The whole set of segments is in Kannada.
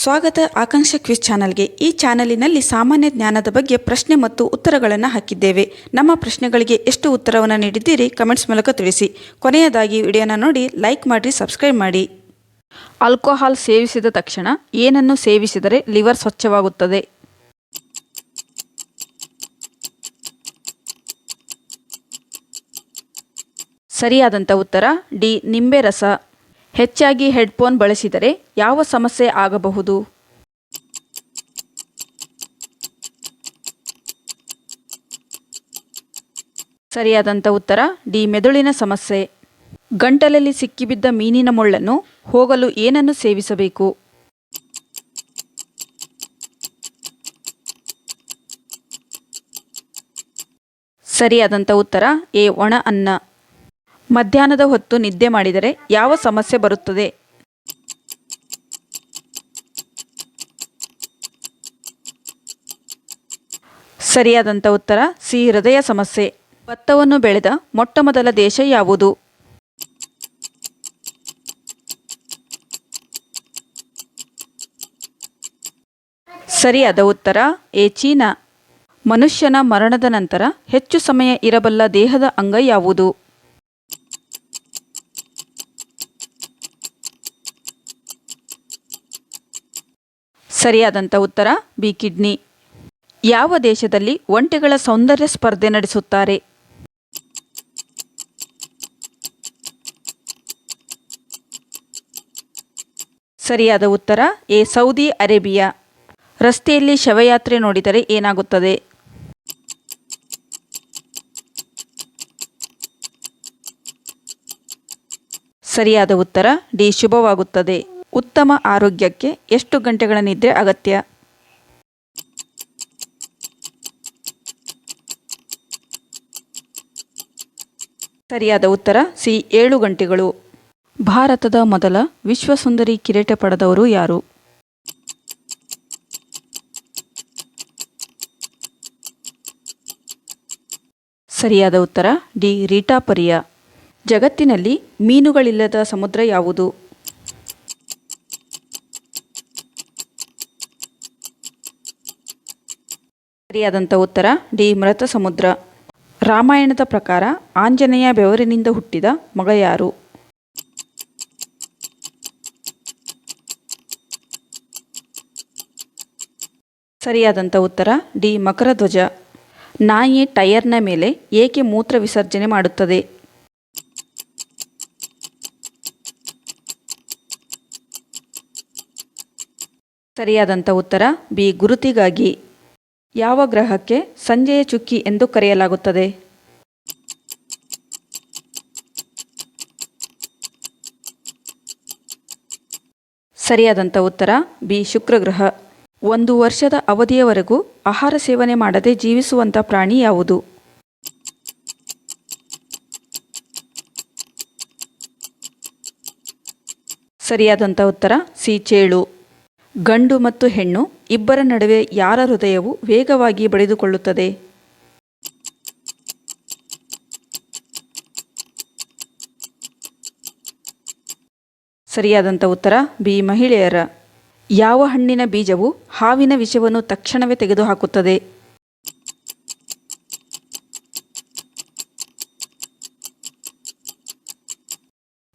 ಸ್ವಾಗತ ಆಕಾಂಕ್ಷ ಕ್ವಿಜ್ ಚಾನಲ್ಗೆ ಈ ಚಾನಲಿನಲ್ಲಿ ಸಾಮಾನ್ಯ ಜ್ಞಾನದ ಬಗ್ಗೆ ಪ್ರಶ್ನೆ ಮತ್ತು ಉತ್ತರಗಳನ್ನು ಹಾಕಿದ್ದೇವೆ. ನಮ್ಮ ಪ್ರಶ್ನೆಗಳಿಗೆ ಎಷ್ಟು ಉತ್ತರವನ್ನು ನೀಡಿದ್ದೀರಿ ಕಮೆಂಟ್ಸ್ ಮೂಲಕ ತಿಳಿಸಿ. ಕೊನೆಯದಾಗಿ ವಿಡಿಯೋನ ನೋಡಿ, ಲೈಕ್ ಮಾಡಿ, ಸಬ್ಸ್ಕ್ರೈಬ್ ಮಾಡಿ. ಆಲ್ಕೋಹಾಲ್ ಸೇವಿಸಿದ ತಕ್ಷಣ ಏನನ್ನು ಸೇವಿಸಿದರೆ ಲಿವರ್ ಸ್ವಚ್ಛವಾಗುತ್ತದೆ? ಸರಿಯಾದಂಥ ಉತ್ತರ, ಡಿ, ನಿಂಬೆ ರಸ. ಹೆಚ್ಚಾಗಿ ಹೆಡ್ಫೋನ್ ಬಳಸಿದರೆ ಯಾವ ಸಮಸ್ಯೆ ಆಗಬಹುದು? ಸರಿಯಾದಂಥ ಉತ್ತರ, ಡಿ ಮೆದುಳಿನ ಸಮಸ್ಯೆ. ಗಂಟಲಲ್ಲಿ ಸಿಕ್ಕಿಬಿದ್ದ ಮೀನಿನ ಮುಳ್ಳನ್ನು ಹೋಗಲು ಏನನ್ನು ಸೇವಿಸಬೇಕು? ಸರಿಯಾದಂಥ ಉತ್ತರ, ಎ ಒಣ ಅನ್ನ. ಮಧ್ಯಾಹ್ನದ ಹೊತ್ತು ನಿದ್ದೆ ಮಾಡಿದರೆ ಯಾವ ಸಮಸ್ಯೆ ಬರುತ್ತದೆ? ಸರಿಯಾದಂಥ ಉತ್ತರ, ಸಿ, ಹೃದಯ ಸಮಸ್ಯೆ. ಭತ್ತವನ್ನು ಬೆಳೆದ ಮೊಟ್ಟಮೊದಲ ದೇಶ ಯಾವುದು? ಸರಿಯಾದ ಉತ್ತರ, ಎ, ಚೀನಾ. ಮನುಷ್ಯನ ಮರಣದ ನಂತರ ಹೆಚ್ಚು ಸಮಯ ಇರಬಲ್ಲ ದೇಹದ ಅಂಗ ಯಾವುದು? ಸರಿಯಾದಂಥ ಉತ್ತರ, ಬಿ ಕಿಡ್ನಿ. ಯಾವ ದೇಶದಲ್ಲಿ ಒಂಟೆಗಳ ಸೌಂದರ್ಯ ಸ್ಪರ್ಧೆ ನಡೆಸುತ್ತಾರೆ? ಸರಿಯಾದ ಉತ್ತರ, ಎ, ಸೌದಿ ಅರೇಬಿಯಾ. ರಸ್ತೆಯಲ್ಲಿ ಶವಯಾತ್ರೆ ನೋಡಿದರೆ ಏನಾಗುತ್ತದೆ? ಸರಿಯಾದ ಉತ್ತರ, ಡಿ, ಶುಭವಾಗುತ್ತದೆ. ಉತ್ತಮ ಆರೋಗ್ಯಕ್ಕೆ ಎಷ್ಟು ಗಂಟೆಗಳ ನಿದ್ರೆ ಅಗತ್ಯ? ಸರಿಯಾದ ಉತ್ತರ, ಸಿ, ಏಳು ಗಂಟೆಗಳು. ಭಾರತದ ಮೊದಲ ವಿಶ್ವಸುಂದರಿ ಕಿರೀಟ ಪಡೆದವರು ಯಾರು? ಸರಿಯಾದ ಉತ್ತರ, ಡಿ, ರೀಟಾ ಪರಿಯ. ಜಗತ್ತಿನಲ್ಲಿ ಮೀನುಗಳಿಲ್ಲದ ಸಮುದ್ರ ಯಾವುದು? ಸರಿಯಾದಂಥ ಉತ್ತರ ಡಿ. ಮೃತ ಸಮುದ್ರ ರಾಮಾಯಣದ ಪ್ರಕಾರ ಆಂಜನೇಯ ಬೆವರಿನಿಂದ ಹುಟ್ಟಿದ ಮಗ ಯಾರು? ಸರಿಯಾದಂಥ ಉತ್ತರ ಡಿ. ಮಕರಧ್ವಜ. ನಾಯಿ ಟೈರ್ನ ಮೇಲೆ ಏಕೆ ಮೂತ್ರ ವಿಸರ್ಜನೆ ಮಾಡುತ್ತದೆ? ಸರಿಯಾದಂಥ ಉತ್ತರ ಬಿ. ಗುರುತಿಗಾಗಿ. ಯಾವ ಗ್ರಹಕ್ಕೆ ಸಂಜೆಯ ಚುಕ್ಕಿ ಎಂದು ಕರೆಯಲಾಗುತ್ತದೆ? ಸರಿಯಾದಂಥ ಉತ್ತರ ಬಿ ಶುಕ್ರಗ್ರಹ ಒಂದು ವರ್ಷದ ಅವಧಿಯವರೆಗೂ ಆಹಾರ ಸೇವನೆ ಮಾಡದೆ ಜೀವಿಸುವಂಥ ಪ್ರಾಣಿ ಯಾವುದು? ಸರಿಯಾದಂಥ ಉತ್ತರ ಸಿ, ಚೇಳು. ಗಂಡು ಮತ್ತು ಹೆಣ್ಣು ಇಬ್ಬರ ನಡುವೆ ಯಾರ ಹೃದಯವು ವೇಗವಾಗಿ ಬಡಿದುಕೊಳ್ಳುತ್ತದೆ? ಸರಿಯಾದಂಥ ಉತ್ತರ, ಬಿ, ಮಹಿಳೆಯರ. ಯಾವ ಹಣ್ಣಿನ ಬೀಜವು ಹಾವಿನ ವಿಷವನ್ನು ತಕ್ಷಣವೇ ತೆಗೆದುಹಾಕುತ್ತದೆ?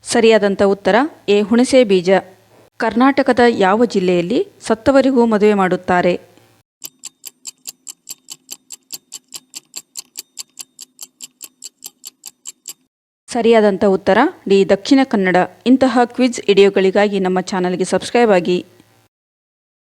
ಸರಿಯಾದಂಥ ಉತ್ತರ, ಎ, ಹುಣಸೆ ಬೀಜ. ಕರ್ನಾಟಕದ ಯಾವ ಜಿಲ್ಲೆಯಲ್ಲಿ ಸತ್ತವರಿಗೂ ಮದುವೆ ಮಾಡುತ್ತಾರೆ? ಸರಿಯಾದಂಥ ಉತ್ತರ, ಡಿ. ದಕ್ಷಿಣ ಕನ್ನಡ. ಇಂತಹ ಕ್ವಿಜ್ ವಿಡಿಯೋಗಳಿಗಾಗಿ ನಮ್ಮ ಚಾನಲ್ಗೆ ಸಬ್ಸ್ಕ್ರೈಬ್ ಆಗಿ.